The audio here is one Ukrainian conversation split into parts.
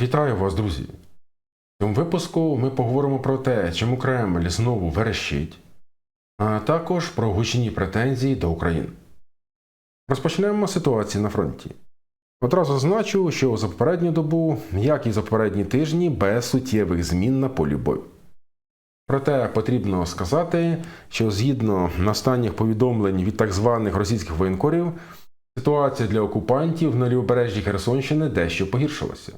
Вітаю вас, друзі! В цьому випуску ми поговоримо про те, чому Кремль знову верещить, а також про гучні претензії до України. Розпочнемо з ситуації на фронті. Одразу зазначу, що за попередню добу, як і за попередні тижні, без суттєвих змін на полі бою. Проте потрібно сказати, що згідно останніх повідомлень від так званих російських воєнкорів, ситуація для окупантів на лівобережжі Херсонщини дещо погіршилася.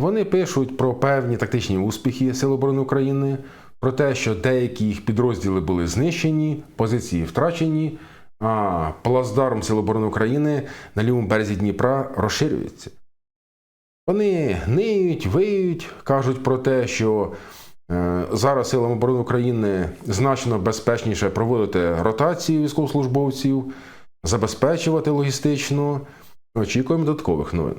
Вони пишуть про певні тактичні успіхи Сил оборони України, про те, що деякі їх підрозділи були знищені, позиції втрачені, а плацдарм Сил оборони України на лівому березі Дніпра розширюється. Вони ниють, виють, кажуть про те, що е, зараз Силам оборони України значно безпечніше проводити ротацію військовослужбовців, забезпечувати логістично. Очікуємо додаткових новин.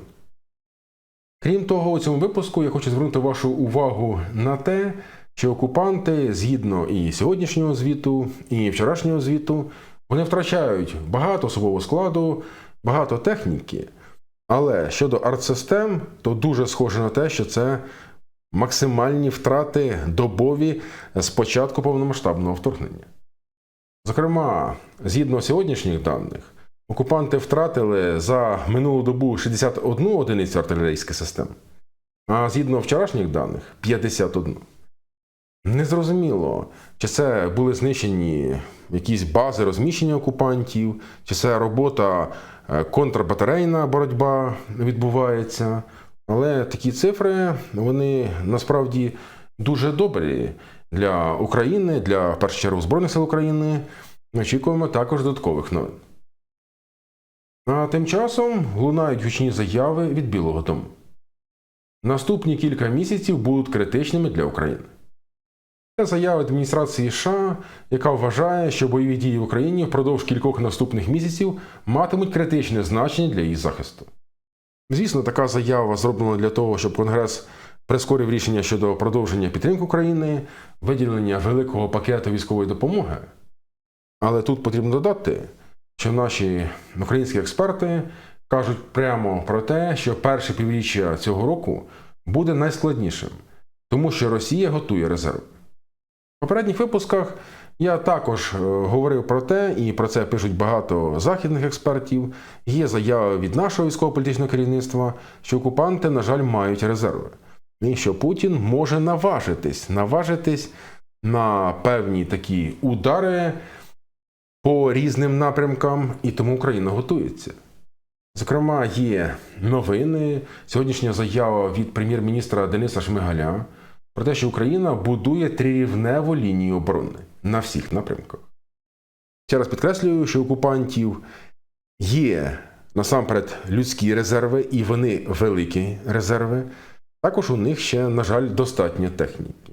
Крім того, у цьому випуску я хочу звернути вашу увагу на те, що окупанти, згідно і сьогоднішнього звіту, і вчорашнього звіту, вони втрачають багато особового складу, багато техніки. Але щодо артсистем, то дуже схоже на те, що це максимальні втрати добові з початку повномасштабного вторгнення. Зокрема, згідно сьогоднішніх даних, окупанти втратили за минулу добу 61 одиницю артилерійських систем, а згідно вчорашніх даних 51. Незрозуміло, чи це були знищені якісь бази розміщення окупантів, чи це робота е, контрбатарейна боротьба відбувається. Але такі цифри вони насправді дуже добрі для України, для першу чергу Збройних сил України. Очікуємо також додаткових новин. А тим часом лунають гучні заяви від Білого Дому. Наступні кілька місяців будуть критичними для України. Це заява адміністрації США, яка вважає, що бойові дії в Україні впродовж кількох наступних місяців матимуть критичне значення для її захисту. Звісно, така заява зроблена для того, щоб Конгрес прискорив рішення щодо продовження підтримки України, виділення великого пакету військової допомоги. Але тут потрібно додати, що наші українські експерти кажуть прямо про те, що перше півріччя цього року буде найскладнішим, тому що Росія готує резерв. В попередніх випусках я також е, говорив про те, і про це пишуть багато західних експертів. Є заяви від нашого військово-політичного керівництва, що окупанти, на жаль, мають резерви. І що Путін може наважитись, наважитись на певні такі удари по різним напрямкам, і тому Україна готується. Зокрема, є новини, сьогоднішня заява від прем'єр-міністра Дениса Шмигаля про те, що Україна будує трирівневу лінію оборони на всіх напрямках. Ще раз підкреслюю, що окупантів є насамперед людські резерви, і вони великі резерви. Також у них ще, на жаль, достатньо техніки.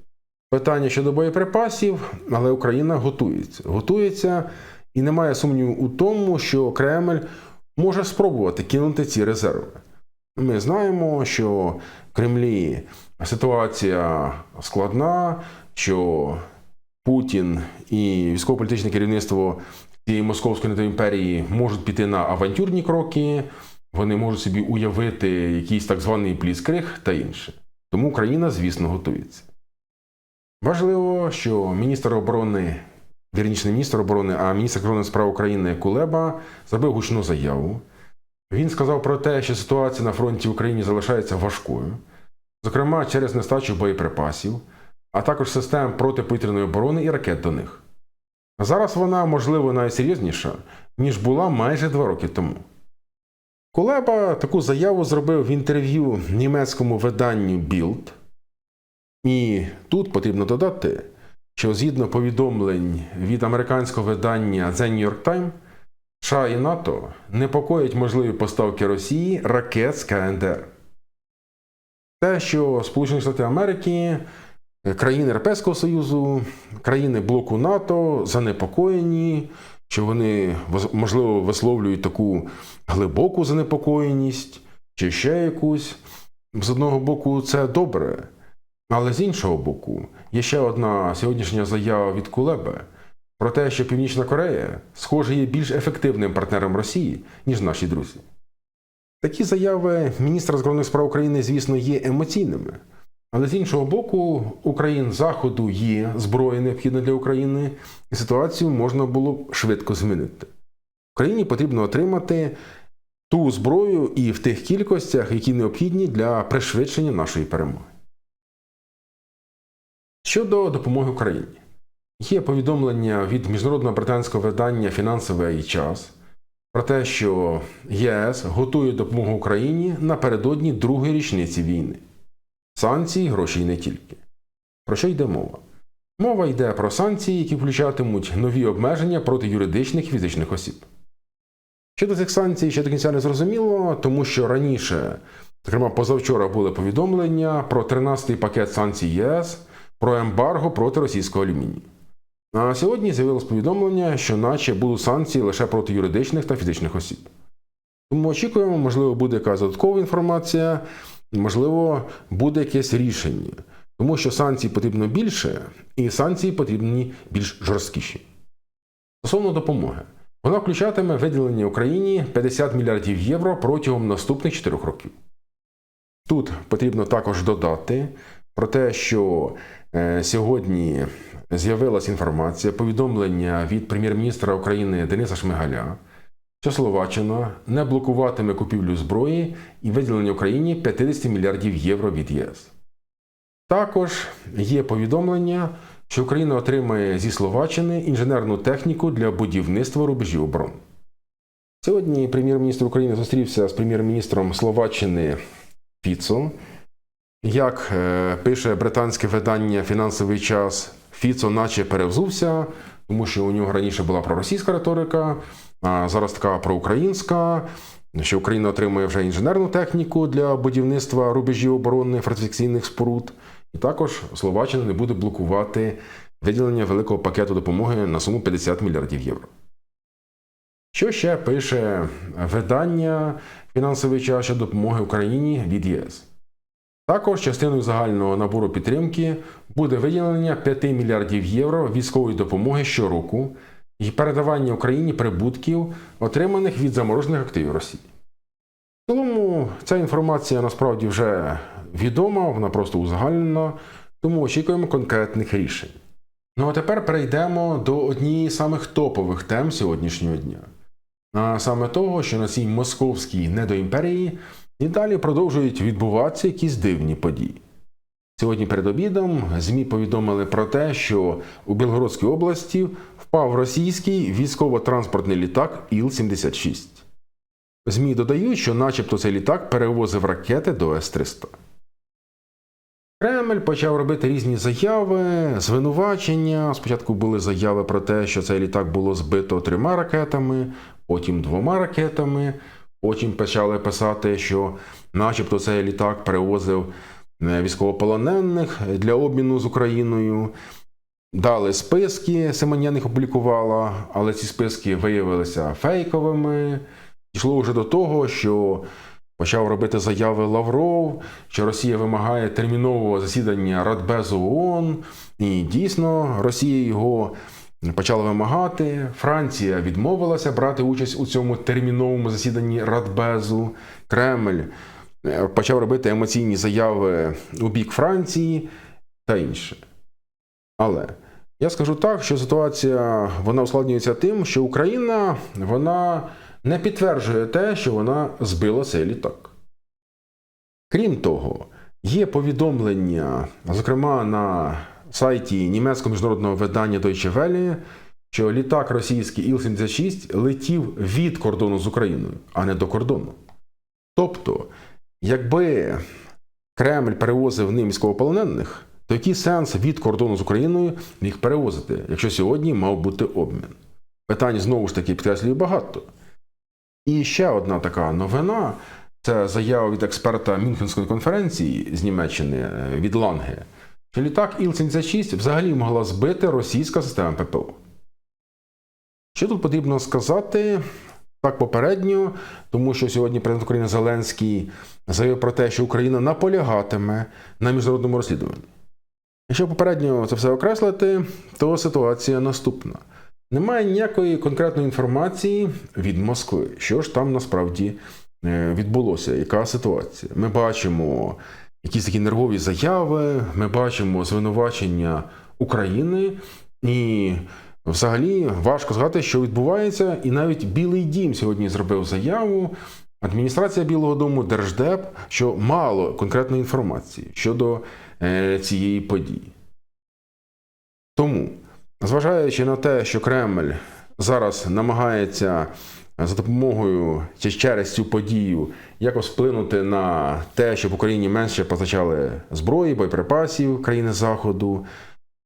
Питання щодо боєприпасів, але Україна готується. Готується і немає сумніву у тому, що Кремль може спробувати кинути ці резерви. Ми знаємо, що в Кремлі ситуація складна, що Путін і військово-політичне керівництво цієї московської імперії можуть піти на авантюрні кроки, вони можуть собі уявити якийсь так званий пліскриг та інше. Тому Україна, звісно, готується. Важливо, що міністр оборони, вірніше не міністр оборони, а міністр закордонних справ України Кулеба зробив гучну заяву. Він сказав про те, що ситуація на фронті в Україні залишається важкою, зокрема через нестачу боєприпасів, а також систем протиповітряної оборони і ракет до них. Зараз вона, можливо, найсерйозніша, ніж була майже два роки тому. Кулеба таку заяву зробив в інтерв'ю німецькому виданню Bild. І тут потрібно додати, що згідно повідомлень від американського видання The New York Times, США і НАТО непокоять можливі поставки Росії ракет з КНДР. Те, що Сполучені Штати Америки, країни Європейського Союзу, країни блоку НАТО занепокоєні, що вони можливо висловлюють таку глибоку занепокоєність чи ще якусь. З одного боку, це добре. Але з іншого боку, є ще одна сьогоднішня заява від Кулеби про те, що Північна Корея, схоже, є більш ефективним партнером Росії, ніж наші друзі. Такі заяви міністра закордонних справ України, звісно, є емоційними. Але з іншого боку, у країн Заходу є зброя необхідна для України, і ситуацію можна було б швидко змінити. Україні потрібно отримати ту зброю і в тих кількостях, які необхідні для пришвидшення нашої перемоги. Щодо допомоги Україні, є повідомлення від міжнародного британського видання Фінансовий час про те, що ЄС готує допомогу Україні напередодні другої річниці війни. Санкції, гроші і не тільки. Про що йде мова? Мова йде про санкції, які включатимуть нові обмеження проти юридичних і фізичних осіб. Щодо цих санкцій ще до кінця не зрозуміло, тому що раніше, зокрема позавчора, були повідомлення про 13-й пакет санкцій ЄС про ембарго проти російського алюмінію. А сьогодні з'явилось повідомлення, що наче будуть санкції лише проти юридичних та фізичних осіб. Тому очікуємо, можливо, буде якась додаткова інформація, можливо, буде якесь рішення. Тому що санкцій потрібно більше, і санкції потрібні більш жорсткіші. Стосовно допомоги, вона включатиме виділення Україні 50 мільярдів євро протягом наступних 4 років. Тут потрібно також додати про те, що сьогодні з'явилася інформація, повідомлення від прем'єр-міністра України Дениса Шмигаля, що Словаччина не блокуватиме купівлю зброї і виділення Україні 50 мільярдів євро від ЄС. Також є повідомлення, що Україна отримає зі Словаччини інженерну техніку для будівництва рубежів оборони. Сьогодні прем'єр-міністр України зустрівся з прем'єр-міністром Словаччини Фіцо. Як е, пише британське видання Фінансовий час, Фіцо наче перевзувся, тому що у нього раніше була проросійська риторика, а зараз така проукраїнська, що Україна отримує вже інженерну техніку для будівництва рубежів оборони фортифікаційних споруд. І також Словаччина не буде блокувати виділення великого пакету допомоги на суму 50 мільярдів євро. Що ще пише видання фінансовий час щодо допомоги Україні від ЄС? Також частиною загального набору підтримки буде виділення 5 мільярдів євро військової допомоги щороку і передавання Україні прибутків, отриманих від заморожених активів Росії. В цілому ця інформація насправді вже відома, вона просто узагальнена, тому очікуємо конкретних рішень. Ну а тепер перейдемо до однієї з самих топових тем сьогоднішнього дня. А саме того, що на цій московській недоімперії і далі продовжують відбуватися якісь дивні події. Сьогодні перед обідом ЗМІ повідомили про те, що у Білгородській області впав російський військово-транспортний літак Іл-76. ЗМІ додають, що начебто цей літак перевозив ракети до С-300. Кремль почав робити різні заяви, звинувачення. Спочатку були заяви про те, що цей літак було збито трьома ракетами, потім двома ракетами. Потім почали писати, що начебто цей літак перевозив військовополонених для обміну з Україною. Дали списки, Семенян їх опублікувала, але ці списки виявилися фейковими. Дійшло вже до того, що почав робити заяви Лавров, що Росія вимагає термінового засідання Радбезу ООН. І дійсно, Росія його почала вимагати. Франція відмовилася брати участь у цьому терміновому засіданні Радбезу. Кремль е, почав робити емоційні заяви у бік Франції та інше. Але я скажу так, що ситуація вона ускладнюється тим, що Україна вона не підтверджує те, що вона збила цей літак. Крім того, є повідомлення, зокрема на сайті німецького міжнародного видання Deutsche Welle, що літак російський Іл-76 летів від кордону з Україною, а не до кордону. Тобто, якби Кремль перевозив ним військовополонених, то який сенс від кордону з Україною міг перевозити, якщо сьогодні мав бути обмін? Питань знову ж таки підкреслюю багато. І ще одна така новина це заява від експерта Мюнхенської конференції з Німеччини е, від Ланге, що літак Іл-76 взагалі могла збити російська система ППО. Що тут потрібно сказати? Так попередньо, тому що сьогодні президент України Зеленський заявив про те, що Україна наполягатиме на міжнародному розслідуванні. Якщо попередньо це все окреслити, то ситуація наступна. Немає ніякої конкретної інформації від Москви, що ж там насправді е, відбулося, яка ситуація. Ми бачимо якісь такі нервові заяви, ми бачимо звинувачення України, і взагалі важко сказати, що відбувається. І навіть Білий Дім сьогодні зробив заяву. Адміністрація Білого Дому, Держдеп, що мало конкретної інформації щодо е, цієї події. Тому, зважаючи на те, що Кремль зараз намагається за допомогою чи через цю подію якось вплинути на те, щоб Україні менше постачали зброї, боєприпасів країни Заходу.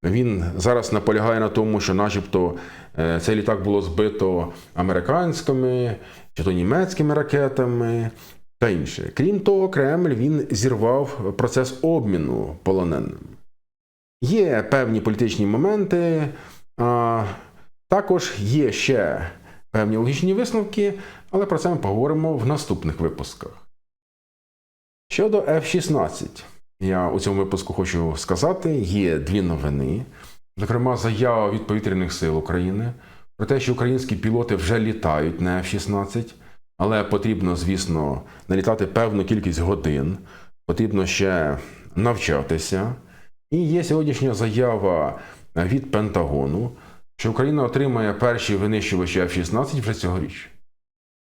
Він зараз наполягає на тому, що, начебто, е, цей літак було збито американськими чи то німецькими ракетами та інше. Крім того, Кремль він зірвав процес обміну полоненим. Є певні політичні моменти, а також є ще певні логічні висновки, але про це ми поговоримо в наступних випусках. Щодо F-16, я у цьому випуску хочу сказати: є дві новини. Зокрема, заява від повітряних сил України про те, що українські пілоти вже літають на F-16, але потрібно, звісно, налітати певну кількість годин, потрібно ще навчатися. І є сьогоднішня заява від Пентагону, що Україна отримає перші винищувачі F-16 вже цьогоріч.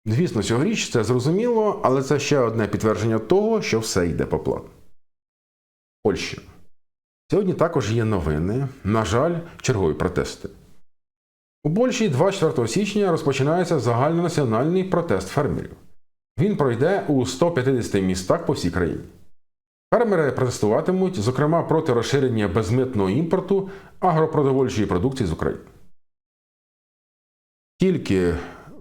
Звісно, цьогоріч це зрозуміло, але це ще одне підтвердження того, що все йде по плану. Польща. Сьогодні також є новини. На жаль, чергові протести. У Польщі 24 січня розпочинається загальнонаціональний протест фермерів. Він пройде у 150 містах по всій країні. Фермери протестуватимуть, зокрема, проти розширення безмитного імпорту агропродовольчої продукції з України. Тільки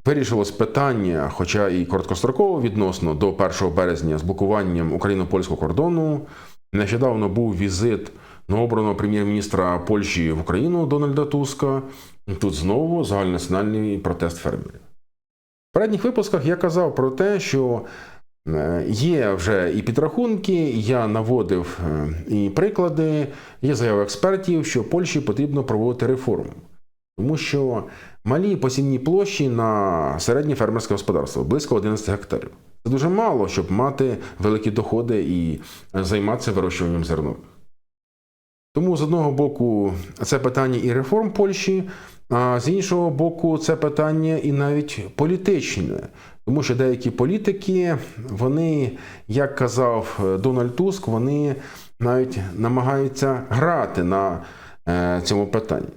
вирішилось питання, хоча і короткостроково відносно до 1 березня з блокуванням україно-польського кордону. Нещодавно був візит новообраного прем'єр-міністра Польщі в Україну Дональда Туска. Тут знову загальнонаціональний протест фермерів. В передніх випусках я казав про те, що е, є вже і підрахунки, я наводив е, і приклади, є заяви експертів, що Польщі потрібно проводити реформу. Тому що малі посівні площі на середнє фермерське господарство близько 11 гектарів. Це дуже мало, щоб мати великі доходи і займатися вирощуванням зернових. Тому з одного боку це питання і реформ Польщі, а з іншого боку, це питання і навіть політичне, тому що деякі політики, вони, як казав Дональд Туск, вони навіть намагаються грати на е, цьому питанні.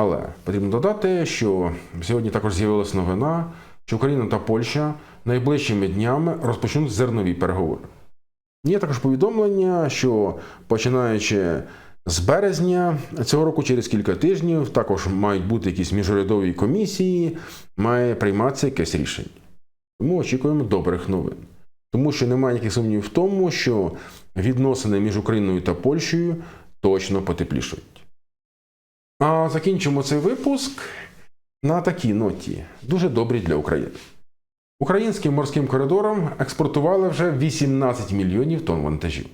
Але потрібно додати, що сьогодні також з'явилася новина, що Україна та Польща найближчими днями розпочнуть зернові переговори. Є також повідомлення, що починаючи з березня цього року, через кілька тижнів, також мають бути якісь міжурядові комісії, має прийматися якесь рішення. Тому очікуємо добрих новин. Тому що немає ніяких сумнівів в тому, що відносини між Україною та Польщею точно потеплішують. А закінчимо цей випуск на такій ноті, дуже добрі для України. Українським морським коридором експортували вже 18 мільйонів тонн вантажів.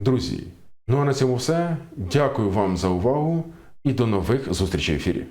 Друзі, ну а на цьому все. Дякую вам за увагу і до нових зустрічей в ефірі.